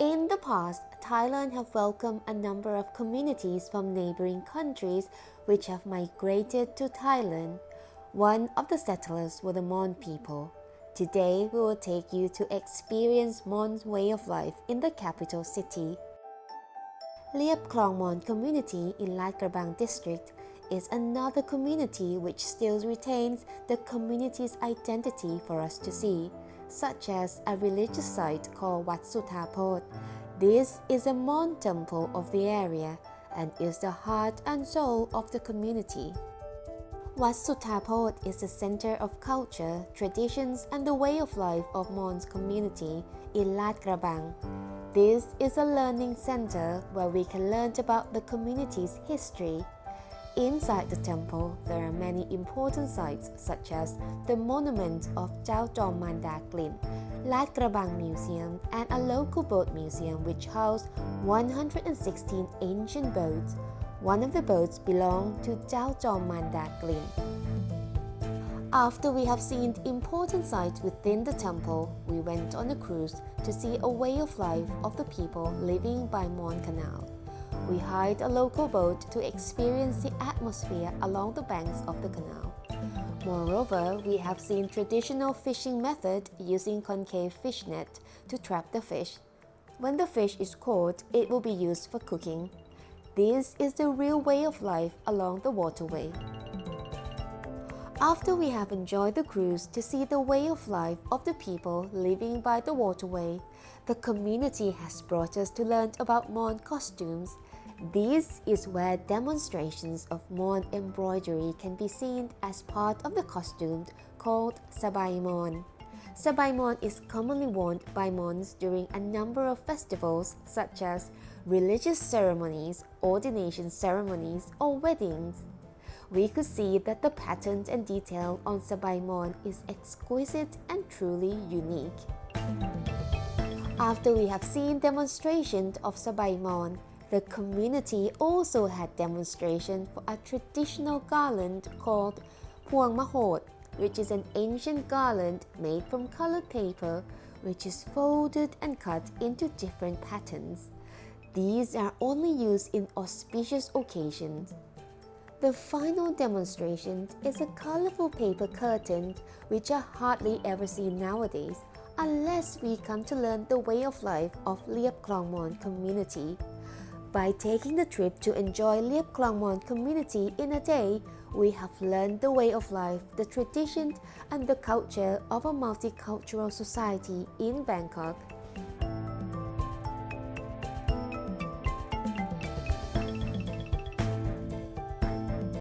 In the past, Thailand have welcomed a number of communities from neighboring countries which have migrated to Thailand. One of the settlers were the Mon people. Today, we will take you to experience Mon's way of life in the capital city. Liep Klong Mon community in Lat Krabang district is another community which still retains the community's identity for us to see, such as a religious site called Wat. This is a Mon temple of the area and is the heart and soul of the community. Wat is the center of culture, traditions, and the way of life of Mon's community in Lat Krabang. This is a learning center where we can learn about the community's history. Inside the temple, there are many important sites such as the monument of Chao Jom Manda Glin, Lat Krabang Museum, and a local boat museum which housed 116 ancient boats. One of the boats belonged to Chao Jom Manda Glin. After we have seen important sites within the temple, we went on a cruise to see a way of life of the people living by Mon Canal. We hired a local boat to experience the atmosphere along the banks of the canal. Moreover, we have seen traditional fishing method using concave fish net to trap the fish. When the fish is caught, it will be used for cooking. This is the real way of life along the waterway. After we have enjoyed the cruise to see the way of life of the people living by the waterway, the community has brought us to learn about Mon costumes. This is where demonstrations of Mon embroidery can be seen as part of the costume called Sabai Mon. Sabai Mon is commonly worn by Mons during a number of festivals such as religious ceremonies, ordination ceremonies, or weddings we could see that the pattern and detail on Sabaimon is exquisite and truly unique. After we have seen demonstrations of Sabaimon, the community also had demonstration for a traditional garland called Puang Mahot, which is an ancient garland made from colored paper which is folded and cut into different patterns. These are only used in auspicious occasions. The final demonstration is a colorful paper curtain which are hardly ever seen nowadays unless we come to learn the way of life of Liep Klongmon community. By taking the trip to enjoy Liep Klongmon community in a day, we have learned the way of life, the traditions, and the culture of a multicultural society in Bangkok